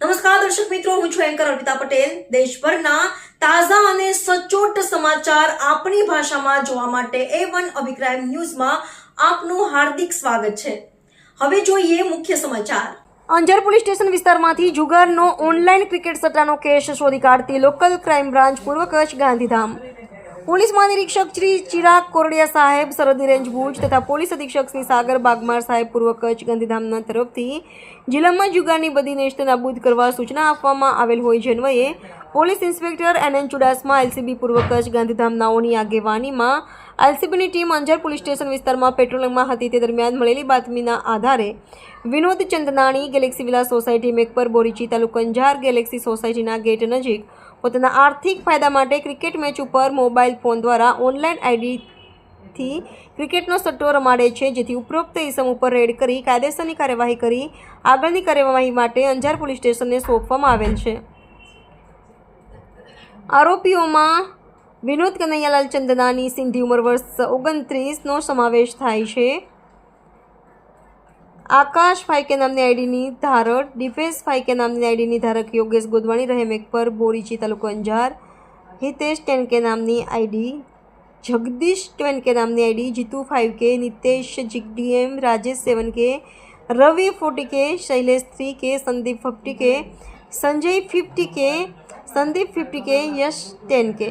નમસ્કાર દર્શક મિત્રો, હું છું એન્કર અર્પિતા પટેલ. દેશભરના તાજા અને સચોટ સમાચાર આપણી ભાષામાં જોવા માટે એ વન અભિપ્રાય ન્યૂઝમાં આપનું હાર્દિક સ્વાગત છે. હવે જોઈએ મુખ્ય સમાચાર. અંજાર પોલીસ સ્ટેશન વિસ્તારમાંથી જુગારનો ઓનલાઈન ક્રિકેટ સટ્ટાનો કેસ શોધી કાઢતી લોકલ ક્રાઇમ બ્રાન્ચ પૂર્વ કચ્છ ગાંધીધામ. પોલીસ મહાનિરીક્ષક શ્રી ચિરાગ કોરડિયા સાહેબ, સરહદી રેન્જ ભુજ તથા પોલીસ અધિક્ષક શ્રી સાગર બાગમાર સાહેબ પૂર્વ કચ્છ ગાંધીધામના તરફથી જિલ્લામાં જુગારની બધી નેસ્ત નાબૂદ કરવા સૂચના આપવામાં આવેલ હોય છે. અન્વયે police inspector N N Chudasama LCB પૂર્વ કચ્છ ગાંધીધામનાઓની આગેવાનીમાં એલસીબીની ટીમ અંજાર પોલીસ સ્ટેશન વિસ્તારમાં પેટ્રોલિંગમાં હતી. તે દરમિયાન મળેલી બાતમીના આધારે Vinod Chandnani galaxy villa society Mekpar Borichi તાલુકો અંજાર ગેલેક્સી સોસાયટીના ગેટ નજીક પોતાના આર્થિક ફાયદા માટે ક્રિકેટ મેચ ઉપર મોબાઈલ ફોન દ્વારા ઓનલાઈન આઈડીથી ક્રિકેટનો સટ્ટો રમાડે છે, જેથી ઉપરોક્ત ઇસમ ઉપર રેડ કરી કાયદેસરની કાર્યવાહી કરી આગળની કાર્યવાહી માટે અંજાર પોલીસ સ્ટેશનને સોંપવામાં આવેલ છે. આરોપીઓમાં વિનોદ કનૈયાલાલ ચંદનાની સિંધી ઉંમર વર્ષ ઓગણત્રીસનો સમાવેશ થાય છે. આકાશ ફાઈકે નામની આઈડીની ધારક, ડિફેન્સ ફાઈકે નામની આઈડીની ધારક યોગેશ ગોદવાણી રહેમેક પર બોરીચી તાલુકો અંજાર, હિતેશ ટેનકે નામની આઈડી, જગદીશ ટેનકે નામની આઈડી, જીતુ ફાઇવ કે નિતેશ જીગડીએમ, રાજેશ સેવન કે રવિ ફોર્ટી કે શૈલેષ થ્રી કે સંદીપ ફિફ્ટી કે સંજય ફિફ્ટી કે સંદીપ ફિફ્ટી કે, યશ ટેન કે.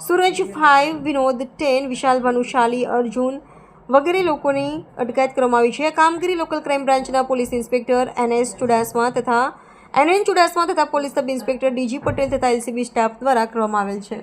સૂરજ ફાઇવ વિનોદ ટેન, વિશાલ ભાનુશાલી, અર્જુન વગેરે લોકોની અટકાયત કરવામાં આવી છે. કામગીરી લોકલ ક્રાઇમ બ્રાન્ચના police inspector N S Chudasama તથા એનએન એન ચુડાસમા તથા police sub inspector D G Patel તથા એલસીબી સ્ટાફ દ્વારા કરવામાં આવેલ છે.